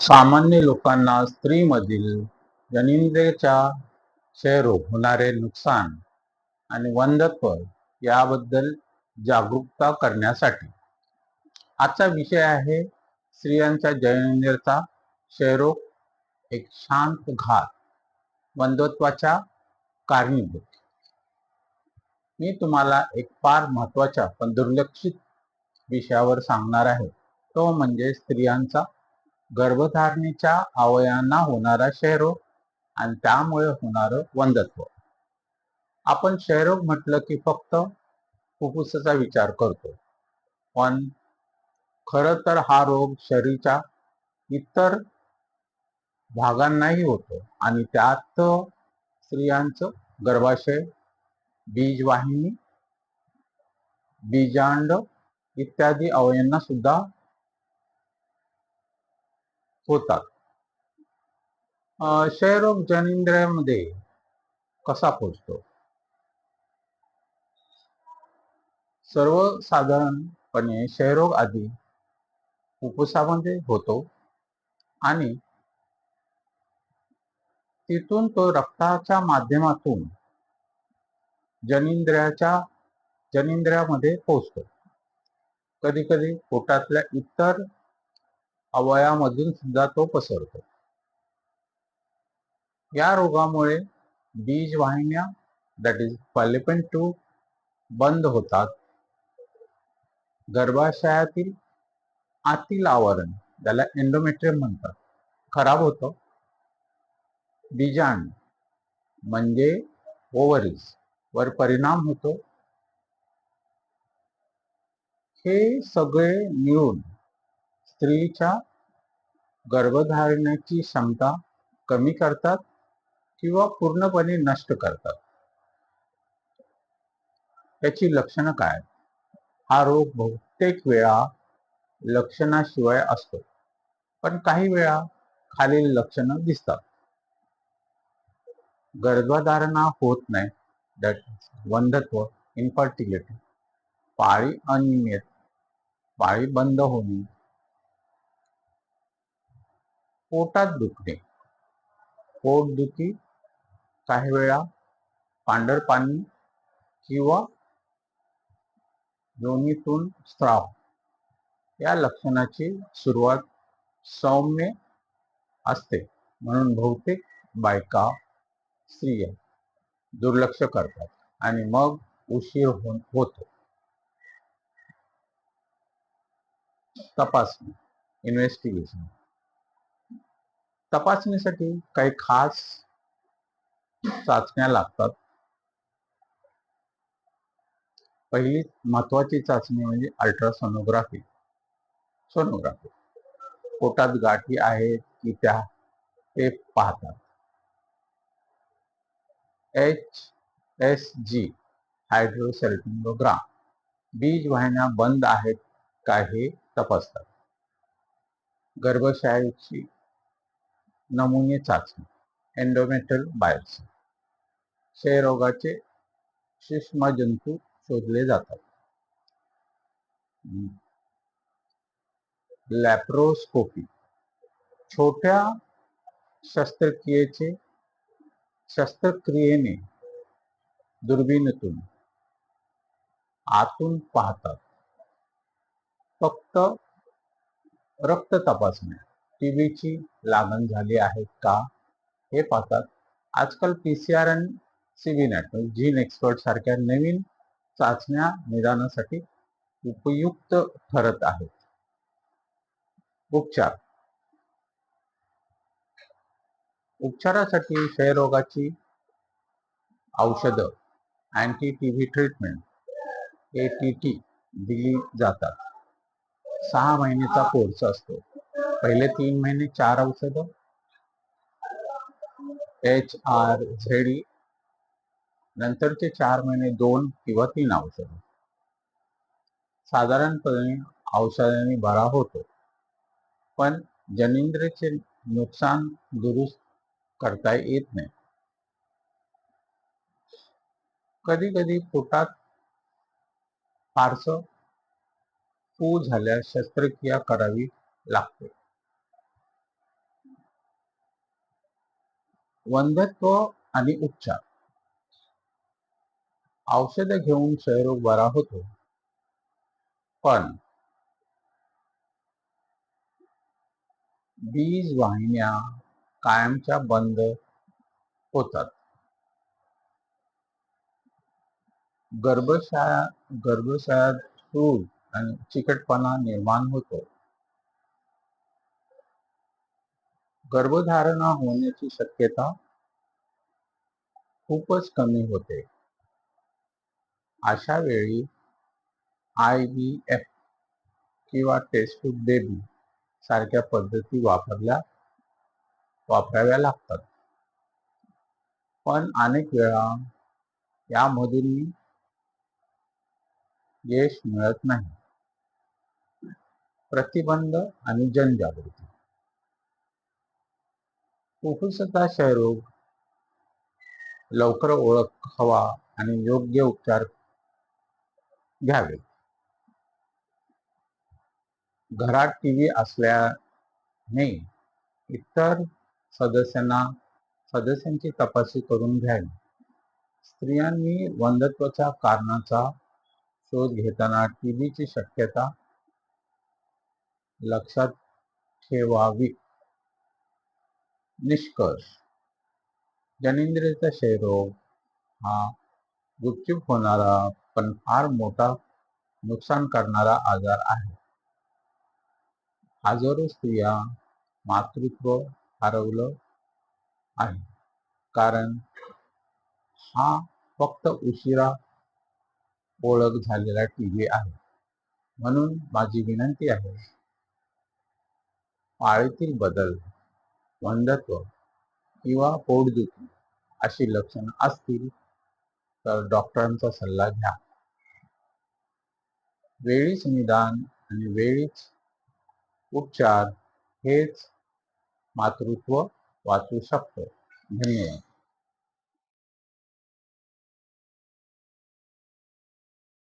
सामान्य लोकांना स्त्रीमधील जनिंद्रेच्या क्षयरोग होणारे नुकसान आणि वंधत्व याबद्दल जागरूकता करण्यासाठी. आजचा विषय आहे स्त्रियांचा जनिंद्रियाचा क्षयरोग एक शांत घात वंधत्वाच्या कारणीभूत. मी तुम्हाला एक फार महत्त्वाच्या पण दुर्लक्षित विषयावर सांगणार आहे. तो म्हणजे स्त्रियांचा गर्भधारणेच्या अवयांना होणारा क्षयरोग आणि त्यामुळे होणारं वंधत्व आपण क्षयरोग म्हटलं की फक्त फुफ्फुसाचा विचार करतो. पण खरं तर हा रोग शरीराच्या इतर भागांनाही होतो आणि त्यात स्त्रियांचं गर्भाशय बीजवाहिनी बीजांड इत्यादी अवयांना सुद्धा होतात. क्षयरोग जनिंद्रियामध्ये कसा पोचतो सर्वसाधारणपणे क्षयरोग आधी फुफ्फुसामध्ये होतो आणि तिथून तो रक्ताच्या माध्यमातून जनिंद्रियाच्या जनिंद्रियामध्ये पोहोचतो. कधी कधी पोटातल्या इतर अवयामधून सुद्धा तो पसरतो. या रोगामुळे बीज वाहिन्या दॅट इज फॅलिपन टू बंद होतात. गर्भाशयातील आतील आवरण ज्याला एन्डोमेट्रियम म्हणतात खराब होतं. बीजाण म्हणजे ओव्हरीज वर परिणाम होतो. हे सगळे मिळून स्त्रीच्या गर्भधारणेची क्षमता कमी करतात किंवा पूर्णपणे नष्ट करतात? त्याची लक्षणं काय हा रोग बहुतेक वेळा लक्षणाशिवाय असतो. पण काही वेळा खालील लक्षणं दिसतात. गर्भधारणा होत नाही. दॅट वंधत्व इन्फर्टिलिटी पाळी अनियमित पाळी बंद होणे पोटात दुखणे पोटदुखी काही वेळा पांढर पाणी किंवा योनीतून स्त्राव. या लक्षणाची सुरुवात सौम्य असते. म्हणून बहुतेक बायका स्त्रिया दुर्लक्ष करतात आणि मग उशीर हो-, होतो. तपासणी इन्व्हेस्टिगेशन तपासणीसाठी काही खास चाचण्या लागतात. पहिली महत्वाची चाचणी म्हणजे अल्ट्रासोनोग्राफी. सोनोग्राफी. पोटात गाठी आहेत की त्या ते पाहतात. H S G hysterosalpingogram. बीज वाहिन्या बंद आहेत का हे तपासतात. गर्भाशयाची नमुने चाचणी एंडोमेट्रियल बायोप्सी क्षयरोगाचे सूक्ष्म जंतू शोधले जातात. लॅप्रोस्कोपी छोट्या शस्त्रक्रियेचे, शस्त्रक्रियेने दुर्बीणीतून आतून पाहतात. फक्त रक्त तपासण्या. टीबीची लागण झाली आहे का? हे पाहतात. आजकाल पी सी आर नॅट म्हणजे जीन एक्सपर्ट सारख्या नवीन चाचण्या निदानासाठी उपयुक्त ठरत आहेत. उपचार. उपचारासाठी क्षयरोगाची औषधं anti T V treatment A T T दिली जातात. सहा महिन्याचा कोर्स असतो. पहिले तीन महिने चार औषधं. एच आर झेड नंतरचे चार महिने दोन किंवा तीन औषधं. साधारणपणे औषधांनी बरा होतो. पण जनिंद्रेचे नुकसान दुरुस्त करता येत नाही. कधी कधी पोटात फारसं पू झाल्यास शस्त्रक्रिया करावी लागते. वंध्यत्व आणि उपचार औषध घेऊन क्षयरोग बरा होतो. पण बीज वाहिन्या कायमच्या बंद होतात. गर्भशया गर्भशयात सूज आणि चिकटपणा निर्माण होतो. गर्भधारणा होण्याची शक्यता खूपच कमी होते. अशा वेळी आय बी एफ किंवा टेस्ट टू बेबी सारख्या पद्धती वापरल्या वापराव्या लागतात. पण अनेक वेळा यामधून यश मिळत नाही. प्रतिबंध आणि जनजागृती. फुफ्फुसाचा क्षयरोग हो, लवकर ओळख हवा आणि योग्य उपचार घ्यावे. घरात टीव्ही असल्याने इतर सदस्यांना सदस्यांची तपासणी करून घ्यावी. स्त्रियांनी वंधत्वाच्या कारणाचा शोध घेताना टीबीची शक्यता लक्षात ठेवावी निष्कर्ष. जनिंद्रियाचा क्षयरोग हा गुपचूप होणारा पण फार मोठा नुकसान करणारा आजार आहे. हजारो स्त्रिया मातृत्व हरवलं आहे. कारण हा फक्त उशिरा ओळख झालेला टीबी आहे. म्हणून माझी विनंती आहे पाळीतील बदल वंधत्व किंवा पोटदुखी अशी लक्षणं असतील तर डॉक्टरांचा सल्ला घ्या. वेळीच निदान आणि वेळीच उपचार हेच मातृत्व वाचू शकतो. धन्यवाद.